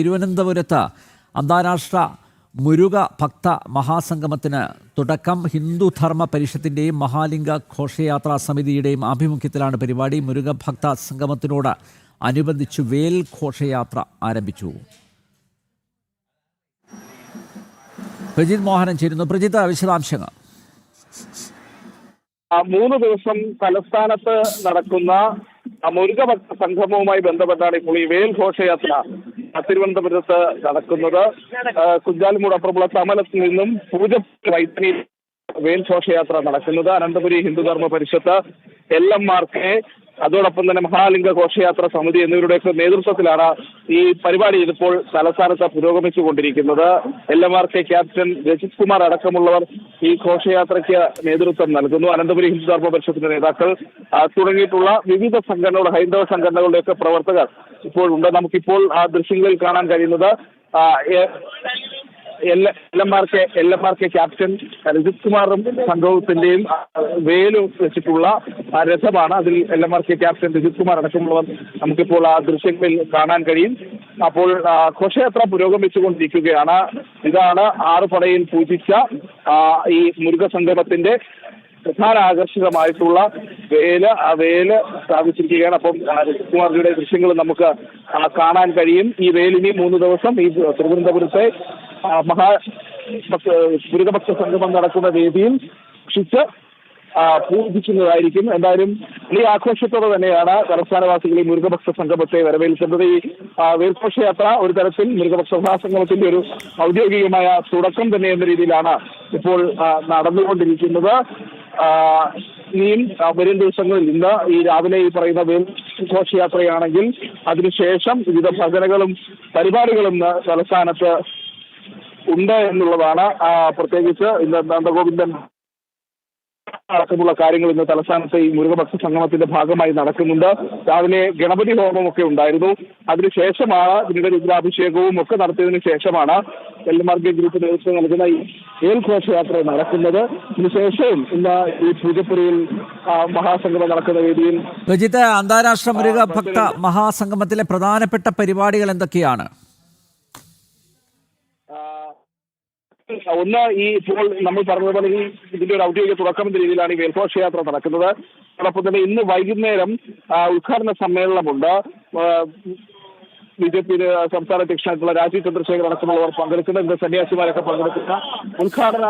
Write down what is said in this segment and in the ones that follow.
തിരുവനന്തപുരത്ത് അന്താരാഷ്ട്ര മുരുക ഭക്ത മഹാസംഗമത്തിന് തുടക്കം ഹിന്ദു ധർമ്മ പരിഷത്തിന്റെയും മഹാലിംഗ ഘോഷയാത്രാ സമിതിയുടെയും ആഭിമുഖ്യത്തിലാണ് പരിപാടി. മുരുക ഭക്ത സംഗമത്തിനോട് അനുബന്ധിച്ച് വേൽ ഘോഷയാത്ര ആരംഭിച്ചു. പ്രജിത് മോഹനൻ ചേരുന്നു. പ്രജിത്ത് വിശദാംശങ്ങൾ. മൂന്ന് ദിവസം തലസ്ഥാനത്ത് നടക്കുന്ന മുരുക മുരുകഭക്ത സംഗമവുമായി ബന്ധപ്പെട്ടാണ് ഇപ്പോൾ ഈ വേൽ ഘോഷയാത്ര തിരുവനന്തപുരത്ത് നടക്കുന്നത്. കുഞ്ചാലിമൂട് അപ്പുറമുള്ള തമലത്തിൽ നിന്നും പൂജ വൈത്തിരി വേൽ ഘോഷയാത്ര നടക്കുന്നത്. Ananthapuri Hindudharma Parishath L M R K അതോടൊപ്പം തന്നെ മഹാലിംഗ ഘോഷയാത്ര സമിതി എന്നിവരുടെയൊക്കെ നേതൃത്വത്തിലാണ് ഈ പരിപാടി ഇതിപ്പോൾ തലസ്ഥാനത്ത് പുരോഗമിച്ചുകൊണ്ടിരിക്കുന്നത്. L M R K captain Rajith Kumar അടക്കമുള്ളവർ ഈ ഘോഷയാത്രയ്ക്ക് നേതൃത്വം നൽകുന്നു. അനന്തപുരി ഹിന്ദു ധർമ്മ പരിഷത്തിന്റെ നേതാക്കൾ തുടങ്ങിയിട്ടുള്ള വിവിധ സംഘടനകളുടെ ഹൈന്ദവ സംഘടനകളുടെയൊക്കെ പ്രവർത്തകർ ഇപ്പോഴുണ്ട് നമുക്കിപ്പോൾ ആ ദൃശ്യങ്ങളിൽ കാണാൻ കഴിയുന്നത് L M R K captain Rajith കുമാറും സംഘവത്തിന്റെയും വേലു വെച്ചിട്ടുള്ള ആ രഥമാണ്. അതിൽ L M R K captain Rajith Kumar അടക്കമുള്ളവർ നമുക്കിപ്പോൾ ആ ദൃശ്യങ്ങളിൽ കാണാൻ കഴിയും. അപ്പോൾ ഘോഷയാത്ര പുരോഗമിച്ചുകൊണ്ടിരിക്കുകയാണ് ഇതാണ് ആറുപടയിൽ പൂജിച്ച ഈ മുരുകസംഗമത്തിന്റെ പ്രധാന ആകർഷകമായിട്ടുള്ള വേൽ ആ വേൽ സ്ഥാപിച്ചിരിക്കുകയാണ്. അപ്പം രജികുമാറിന്റെ കുമാറിന്റെ ദൃശ്യങ്ങൾ നമുക്ക് കാണാൻ കഴിയും. ഈ വേലിനി മൂന്ന് ദിവസം ഈ തിരുവനന്തപുരത്തെ മഹാ ഭക്ത- സംഗമം നടക്കുന്ന വേദിയിൽ ക്ഷിച്ച് പൂജിക്കുന്നതായിരിക്കും. എന്തായാലും ഈ ആഘോഷത്തോടെ തന്നെയാണ് തലസ്ഥാനവാസികൾ ഈ മുരുകഭക്ത സംഗമത്തെ വരവേൽക്കുന്നത്. ഈ വീർഘോഷയാത്ര ഒരു തരത്തിൽ മൃഗപക്ഷ മഹാസംഗമത്തിന്റെ ഒരു ഔദ്യോഗികമായ തുടക്കം തന്നെ എന്ന രീതിയിലാണ് ഇപ്പോൾ നടന്നുകൊണ്ടിരിക്കുന്നത്. ഇനിയും വരും ദിവസങ്ങളിൽ ഇന്ന് ഈ രാവിലെ ഈ പറയുന്ന ഘോഷയാത്രയാണെങ്കിൽ അതിനുശേഷം വിവിധ ഭജനകളും പരിപാടികളും തലസ്ഥാനത്ത് ഉണ്ട് എന്നുള്ളതാണ് പ്രത്യേകിച്ച് ഇന്ന് നന്ദഗോവിന്ദൻ അടക്കമുള്ള കാര്യങ്ങൾ ഇന്ന് തലസ്ഥാനത്ത് ഈ മുരുകഭക്ത സംഗമത്തിന്റെ ഭാഗമായി നടക്കുന്നുണ്ട്. രാവിലെ ഗണപതി ഹോമമൊക്കെ ഉണ്ടായിരുന്നു. അതിനുശേഷമാണ് പിന്നീട് രുദ്രാഭിഷേകവും ഒക്കെ നടത്തിയതിനു ശേഷമാണ് എൽമാർഗെ ഗ്രൂപ്പ് നേതൃത്വം നൽകുന്ന ഈ ഏൽഘോഷയാത്ര നടക്കുന്നത്. ഇതിനുശേഷവും ഇന്ന് ഈ പൂജപ്പുരയിൽ മഹാസംഗമം നടക്കുന്ന വേദിയിൽ രജിത അന്താരാഷ്ട്ര മുരുക ഭക്ത മഹാസംഗമത്തിലെ പ്രധാനപ്പെട്ട പരിപാടികൾ എന്തൊക്കെയാണ്? ഒന്ന് ഈ ഇപ്പോൾ നമ്മൾ പറഞ്ഞതുപോലെ ഈ ഇതിന്റെ ഒരു ഔദ്യോഗിക തുടക്കം എന്ന രീതിയിലാണ് ഈ വേൽഘോഷയാത്ര നടക്കുന്നത്. അതോടൊപ്പം തന്നെ ഇന്ന് വൈകുന്നേരം ഉദ്ഘാടന സമ്മേളനമുണ്ട്. ബി ജെ പി സംസ്ഥാന അധ്യക്ഷനായിട്ടുള്ള രാജീവ് ചന്ദ്രശേഖർ അടക്കമുള്ളവർ പങ്കെടുക്കുന്ന ഇന്ന് സന്യാസിമാരൊക്കെ പങ്കെടുക്കുന്ന ഉദ്ഘാടന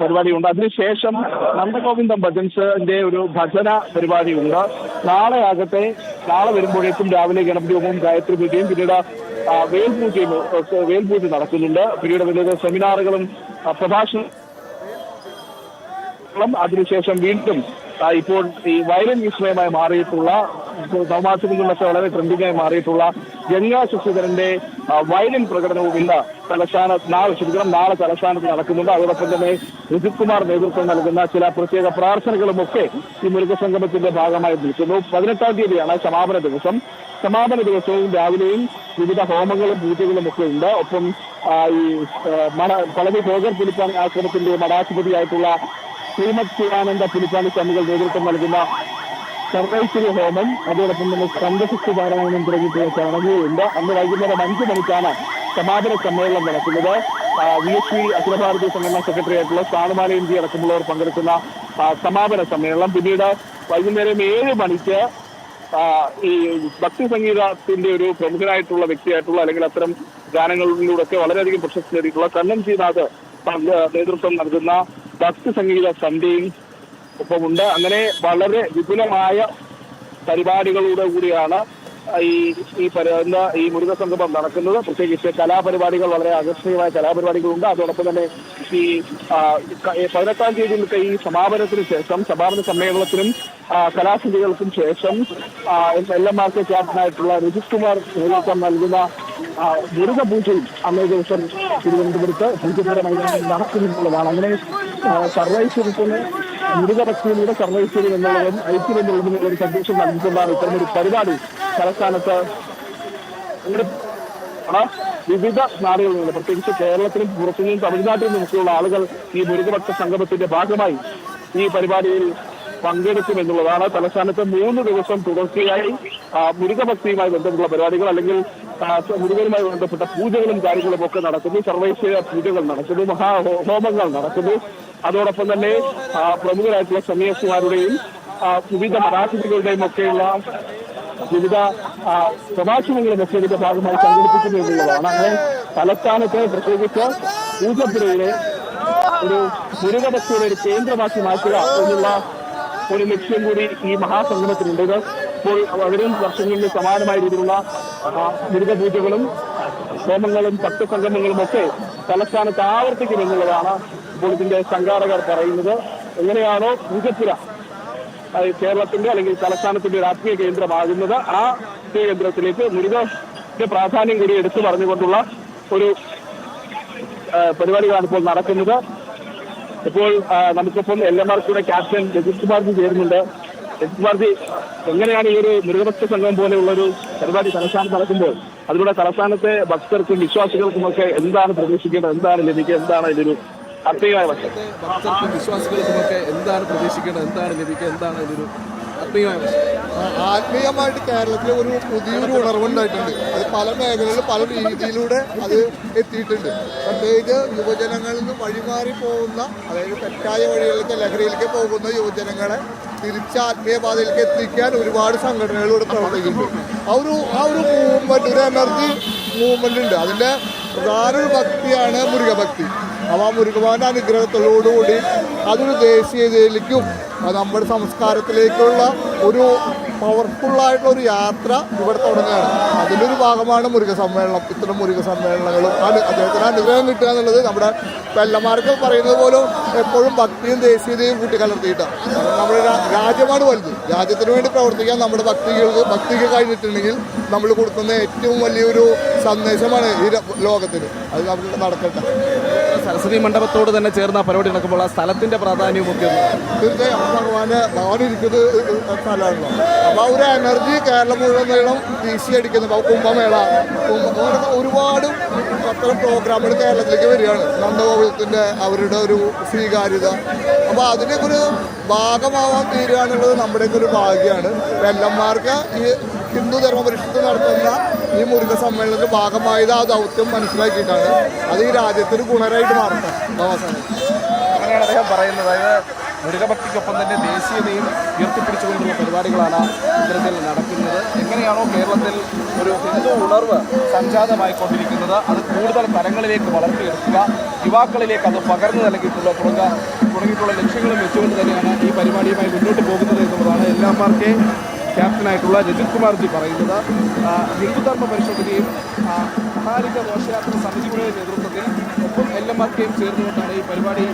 പരിപാടിയുണ്ട്. അതിനുശേഷം നന്ദഗോവിന്ദം ഭജൻസിന്റെ ഒരു ഭജന പരിപാടിയുണ്ട്. നാളെ ആകട്ടെ നാളെ വരുമ്പോഴേക്കും രാവിലെ ഗണപതി ഹോമവും ഗായത്രി പൂജയും. പിന്നീട് വേൽപൂജയും വേൽപൂജ നടക്കുന്നുണ്ട്. പിന്നീട് വലിയ സെമിനാറുകളും പ്രഭാഷണങ്ങളും. പ്രഭാഷണം ങ്ങളും അതിനുശേഷം വീണ്ടും ഇപ്പോൾ ഈ വയലിൻ വിസ്മയമായി മാറിയിട്ടുള്ള ഇപ്പോൾ നവമാധ്യമങ്ങളിലൊക്കെ വളരെ ട്രെൻഡിംഗായി മാറിയിട്ടുള്ള ഗംഗാ ശശിധരന്റെ വയലിൻ പ്രകടനവും ഇന്ന് തലസ്ഥാന നാളെ ശരിക്കും നാളെ തലസ്ഥാനത്ത് നടക്കുന്നുണ്ട്. അതോടൊപ്പം തന്നെ രജിത് കുമാർ നേതൃത്വം നൽകുന്ന ചില പ്രത്യേക പ്രാർത്ഥനകളും ഒക്കെ ഈ മൃഗസംഗമത്തിന്റെ ഭാഗമായി നിൽക്കുന്നു. പതിനെട്ടാം തീയതിയാണ് സമാപന ദിവസം. സമാപന ദിവസവും രാവിലെയും വിവിധ ഹോമങ്ങളും പൂജകളും ഒക്കെ ഉണ്ട്. ഒപ്പം ഈ മണ പളനി ഭോഗർ പുലിപ്പാണി ആശ്രമത്തിന്റെ മഠാധിപതിയായിട്ടുള്ള ശ്രീമത് ശിവാനന്ദ പുലിപ്പാണി സ്വാമികൾ നേതൃത്വം നൽകുന്ന സർവൈശ്വര്യ ഹോമം. അതോടൊപ്പം തന്നെ സ്കന്ധശക്തി പാരായണം തുടങ്ങിയിട്ടുള്ള ചടങ്ങുകളുണ്ട് അന്ന് വൈകുന്നേരം അഞ്ച് മണിക്കാണ് സമാപന സമ്മേളനം നടക്കുന്നത്. വി എസ് പി അഖില ഭാരതീയ സംഘടനാ സെക്രട്ടറി ആയിട്ടുള്ള എം ജി അടക്കമുള്ളവർ പങ്കെടുക്കുന്ന സമാപന സമ്മേളനം. പിന്നീട് വൈകുന്നേരം ഏഴ് മണിക്ക് ഈ ഭക്തി സംഗീതത്തിന്റെ ഒരു പ്രമുഖനായിട്ടുള്ള വ്യക്തിയായിട്ടുള്ള അല്ലെങ്കിൽ അത്തരം ഗാനങ്ങളിലൂടെയൊക്കെ വളരെയധികം പ്രശസ്തി നേടിയിട്ടുള്ള കണ്ണൻ ശ്രീനാഥ് പങ്ക് നേതൃത്വം നൽകുന്ന ഭക്തി സംഗീത സന്ധ്യയും ഒപ്പമുണ്ട്. അങ്ങനെ വളരെ വിപുലമായ പരിപാടികളിലൂടെ കൂടിയാണ് ഈ ഈ പരി- ഈ മുരുക സംഗമം നടക്കുന്നത്. പ്രത്യേകിച്ച് കലാപരിപാടികൾ വളരെ ആകർഷണീയമായ കലാപരിപാടികളുണ്ട്. അതോടൊപ്പം തന്നെ ഈ പതിനെട്ടാം തീയതി ഈ സമാപനത്തിന് ശേഷം സമാപന സമ്മേളനത്തിനും കലാസന്ധികൾക്കും ശേഷം എൽ എം ആർ കെ ക്യാപ്റ്റനായിട്ടുള്ള രജിത് കുമാർ നേതൃത്വം നൽകുന്ന ദുരിത പൂജയും അന്നേ ദിവസം തിരുവനന്തപുരത്ത് പൂജപുരമായി നടക്കുന്നുള്ളതാണ് അങ്ങനെ സർവൈസ് സർവൈശ്വര്യത്തിന് മുരുകഭക്തിയിലൂടെ സർവൈശ്വര്യം എന്നുള്ളതും ഐക്യം എന്നുള്ളതും ഒരു സന്ദേശം നൽകിക്കൊണ്ടാണ് ഇത്തരമൊരു പരിപാടി. തലസ്ഥാനത്ത് വിവിധ നാടുകളിൽ നിന്ന് പ്രത്യേകിച്ച് കേരളത്തിലും പുറത്തുനിന്നും തമിഴ്നാട്ടിൽ നിന്നുമൊക്കെയുള്ള ആളുകൾ ഈ മുരുകഭക്ത സംഗമത്തിന്റെ ഭാഗമായി ഈ പരിപാടിയിൽ പങ്കെടുക്കും എന്നുള്ളതാണ്. തലസ്ഥാനത്ത് മൂന്ന് ദിവസം തുടർച്ചയായി മുരുകഭക്തിയുമായി ബന്ധപ്പെട്ടുള്ള പരിപാടികൾ അല്ലെങ്കിൽ മുരുകനുമായി ബന്ധപ്പെട്ട പൂജകളും കാര്യങ്ങളും ഒക്കെ നടക്കുന്നു. സർവൈശ്വര പൂജകൾ നടക്കുന്നു മഹാ ഹോ- ഹോമങ്ങൾ നടക്കുന്നു. അതോടൊപ്പം തന്നെ പ്രമുഖരായിട്ടുള്ള സന്യാസിമാരുടെയും വിവിധ മരാഠികളുടെയും ഒക്കെയുള്ള വിവിധ ആ, പ്രഭാഷണങ്ങളും ഒക്കെ ഇതിന്റെ ഭാഗമായി സംഘടിപ്പിക്കുന്നു എന്നുള്ളതാണ്. അങ്ങനെ തലസ്ഥാനത്ത് പ്രത്യേകിച്ച് പൂജപ്പുരയിലെ ഒരു മുരുകഭക്തിയുടെ ഒരു കേന്ദ്രമാക്കി മാറ്റുക എന്നുള്ള ഒരു ലക്ഷ്യം കൂടി ഈ മഹാസംഗമത്തിനുണ്ട് ഇത് ഇപ്പോൾ വരും വർഷങ്ങളിൽ സമാനമായ രീതിയിലുള്ള ആ, പൂജകളും ഹോമങ്ങളും ഭക്തസംഗമങ്ങളും ഒക്കെ തലസ്ഥാനത്ത് ആവർത്തിക്കുമെന്നുള്ളതാണ് ഇപ്പോൾ ഇതിന്റെ സംഘാടകർ പറയുന്നത്. എങ്ങനെയാണോ പൂജപ്പുര കേരളത്തിന്റെ അല്ലെങ്കിൽ തലസ്ഥാനത്തിന്റെ ഒരു ആത്മീയ കേന്ദ്രമാകുന്നത് ആ ആത്മീയ കേന്ദ്രത്തിലേക്ക് മുരുകന്റെ പ്രാധാന്യം കൂടി എടുത്തു പറഞ്ഞുകൊണ്ടുള്ള ഒരു പരിപാടികളാണ് ഇപ്പോൾ നടക്കുന്നത്. ഇപ്പോൾ നമുക്കിപ്പം എൽ എം ആർ സിയുടെ ക്യാപ്റ്റൻ രജിത് കുമാർജി ചേരുന്നുണ്ട്. രജിത് കുമാർജി എങ്ങനെയാണ് ഈ ഒരു മൃഗഭക്ത സംഘം പോലെയുള്ള ഒരു പരിപാടി തലസ്ഥാനത്ത് നടക്കുമ്പോൾ? അതിലൂടെ തലസ്ഥാനത്തെ ഭക്തർക്കും വിശ്വാസികൾക്കും ഒക്കെ എന്താണ് പ്രതീക്ഷിക്കേണ്ടത്? എന്താണ് ലഭിക്കുക? എന്താണ് ഇതിലൊരു ആത്മീയമായ ഭക്തർക്കും എന്താണ് പ്രതീക്ഷിക്കേണ്ടത്? എന്താണ് ലഭിക്കുക? എന്താണ് ആത്മീയമായ ആ, ആത്മീയമായിട്ട് കേരളത്തിൽ ഒരു പുതിയൊരു ഉണർവുണ്ടായിട്ടുണ്ട് അത് പല മേഖലകളിലും പല രീതിയിലൂടെ അത് എത്തിയിട്ടുണ്ട്. പ്രത്യേകിച്ച് യുവജനങ്ങളിൽ നിന്ന് വഴിമാറി പോകുന്ന അതായത് തെറ്റായ വഴികളിലേക്ക് ലഹരിയിലേക്ക് പോകുന്ന യുവജനങ്ങളെ തിരിച്ച് ആത്മീയ പാതയിലേക്ക് എത്തിക്കാൻ ഒരുപാട് സംഘടനകൾ ഇവിടെ പ്രവർത്തിക്കുന്നുണ്ട്. ആ ഒരു ആ ഒരു മൂവ്മെന്റ് ഒരു എനർജി മൂവ്മെന്റ് ഉണ്ട്. അതിന്റെ പ്രധാന ഒരു ഭക്തിയാണ് മുരുകഭക്തി. അപ്പോൾ ആ മുരുകഭവന്റെ അനുഗ്രഹത്തോടുകൂടി അതൊരു ദേശീയതയിലേക്കും നമ്മുടെ സംസ്കാരത്തിലേക്കുള്ള ഒരു പവർഫുള്ളായിട്ടുള്ള ഒരു യാത്ര ഇവിടെ തുടങ്ങുകയാണ്. അതിന്റെ ഒരു ഭാഗമാണ് മുരുക സമ്മേളനം ഇത്തരം മുരുക സമ്മേളനങ്ങളും അത് അദ്ദേഹത്തിന് അനുഗ്രഹം കിട്ടുക എന്നുള്ളത് നമ്മുടെ പെല്ലമാർക്ക് പറയുന്നത് പോലും എപ്പോഴും ഭക്തിയും ദേശീയതയും കൂട്ടിക്കലർത്തിയിട്ടാണ് കാരണം നമ്മുടെ രാജ്യമാണ് വലുത്. രാജ്യത്തിന് വേണ്ടി പ്രവർത്തിക്കാൻ നമ്മുടെ ഭക്തികൾക്ക് ഭക്തിക്ക് കഴിഞ്ഞിട്ടുണ്ടെങ്കിൽ നമ്മൾ കൊടുക്കുന്ന ഏറ്റവും വലിയൊരു സന്ദേശമാണ് ഈ ലോകത്തിന്. അത് നമുക്ക് നടക്കട്ടെ. സരസ്വതി മണ്ഡപത്തോട് തന്നെ ചേർന്ന പരിപാടി നടക്കുമ്പോൾ ആ സ്ഥലത്തിന്റെ പ്രാധാന്യവും ഒക്കെ തീർച്ചയായും ഭഗവാന് ഭഗവാൻ ഇരിക്കുന്നത് സ്ഥലമാണല്ലോ. അപ്പൊ ആ ഒരു എനർജി കേരളം മുഴുവൻ നീളം വീശിയടിക്കുന്നു ഇപ്പൊ കുംഭമേള. കുംഭമേള ഒരുപാട് അത്തരം പ്രോഗ്രാമുകൾ കേരളത്തിലേക്ക് വരികയാണ്. നന്ദഗോപുരത്തിന്റെ അവരുടെ ഒരു സ്വീകാര്യത. അപ്പൊ അതിനൊക്കെ ഒരു ഭാഗമാവാൻ തീരുക എന്നുള്ളത് നമ്മുടെയൊക്കെ ഒരു ഭാഗ്യമാണ്. വെല്ലന്മാർക്ക് ഈ ഹിന്ദു പരിഷത്ത് നടത്തുന്ന ഈ മുരുക സമ്മേളനത്തിന്റെ ഭാഗമായത് ആ ദൗത്യം മനസ്സിലാക്കിയിട്ടാണ്. അത് ഈ രാജ്യത്തിന് ഗുണരായിട്ട് മാറട്ടെ. അങ്ങനെയാണ് അദ്ദേഹം പറയുന്നത്. അതായത് മൃഗഭക്തിക്കൊപ്പം തന്നെ ദേശീയതയും ഉയർത്തിപ്പിടിച്ചുകൊണ്ടുള്ള പരിപാടികളാണ് ഇത്തരത്തിൽ നടക്കുന്നത്. എങ്ങനെയാണോ കേരളത്തിൽ ഒരു ഹിന്ദു ഉണർവ് സംജാതമായിക്കൊണ്ടിരിക്കുന്നത്. അത് കൂടുതൽ തലങ്ങളിലേക്ക് വളർത്തിയെടുക്കുക യുവാക്കളിലേക്ക് അത് പകർന്നു നൽകിയിട്ടുള്ള തുടങ്ങ തുടങ്ങിയിട്ടുള്ള ലക്ഷ്യങ്ങളും വെച്ചുകൊണ്ട് തന്നെയാണ് ഈ പരിപാടിയുമായി മുന്നോട്ട് പോകുന്നത് എന്നുള്ളതാണ് എല്ലാമാർക്കെ ക്യാപ്റ്റനായിട്ടുള്ള രജിത് കുമാർജി പറയുന്നത് ഹിന്ദുധർമ്മ പരിശോധനയും മഹാലിക ഘോഷയാത്ര സമിതിയുടെ നേതൃത്വത്തിൽ ഒപ്പം എൽ എം ആർ കെയും ചേർന്നുകൊണ്ടാണ് ഈ പരിപാടി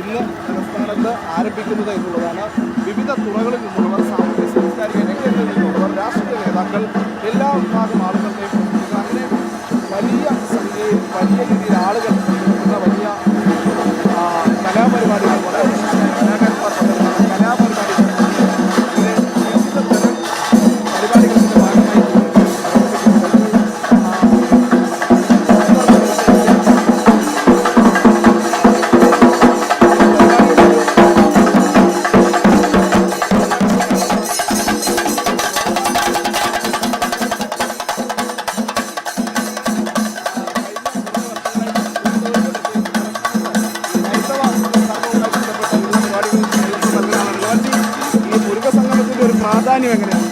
ഇന്ന് സംസ്ഥാനത്ത് ആരംഭിക്കുന്നത് എന്നുള്ളതാണ്. വിവിധ തുറകളിൽ നിന്നുള്ളവർ സാമൂഹ്യ സാംസ്കാരിക രംഗങ്ങളിൽ നിന്നുള്ളവർ രാഷ്ട്രീയ നേതാക്കൾ എല്ലാ വിഭാഗം ആളുകളുടെയും അങ്ങനെ വലിയ സംഖ്യയിൽ വലിയ രീതിയിൽ ആളുകൾ എങ്ങനെയാണ്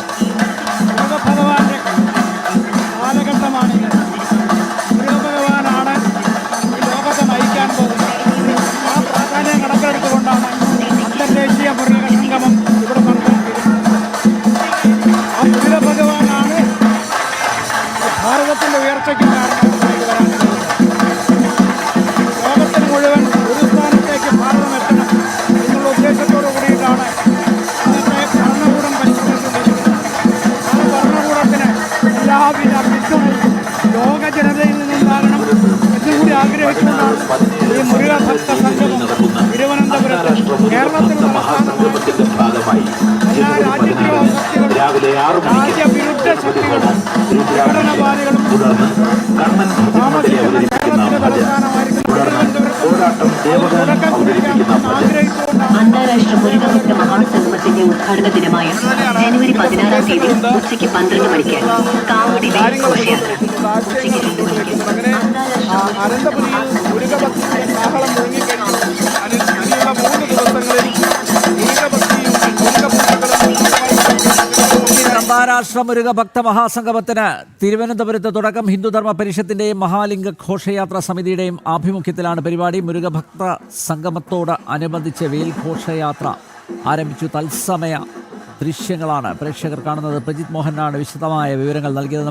അന്താരാഷ്ട്ര മുരുകഭക്ത മഹാസംഗമത്തിന്റെ ഉദ്ഘാടന ദിനമായ ജനുവരി പതിനാറാം തീയതി ഉച്ചയ്ക്ക് പന്ത്രണ്ട് മണിക്ക് കാവടി ഘോഷയാത്ര. ആ, അന്താരാഷ്ട്ര മുരുക ഭക്ത മഹാസംഗമത്തിന് തിരുവനന്തപുരത്ത് തുടക്കം ഹിന്ദുധർമ്മ പരിഷത്തിന്റെയും മഹാലിംഗ ഘോഷയാത്ര സമിതിയുടെയും ആഭിമുഖ്യത്തിലാണ് പരിപാടി മുരുക ഭക്ത സംഗമത്തോട് അനുബന്ധിച്ച് വേൽ ഘോഷയാത്ര ആരംഭിച്ചു. തത്സമയ ദൃശ്യങ്ങളാണ് പ്രേക്ഷകർ കാണുന്നത്. പ്രജിത് മോഹനാണ് വിശദമായ വിവരങ്ങൾ നൽകിയത്.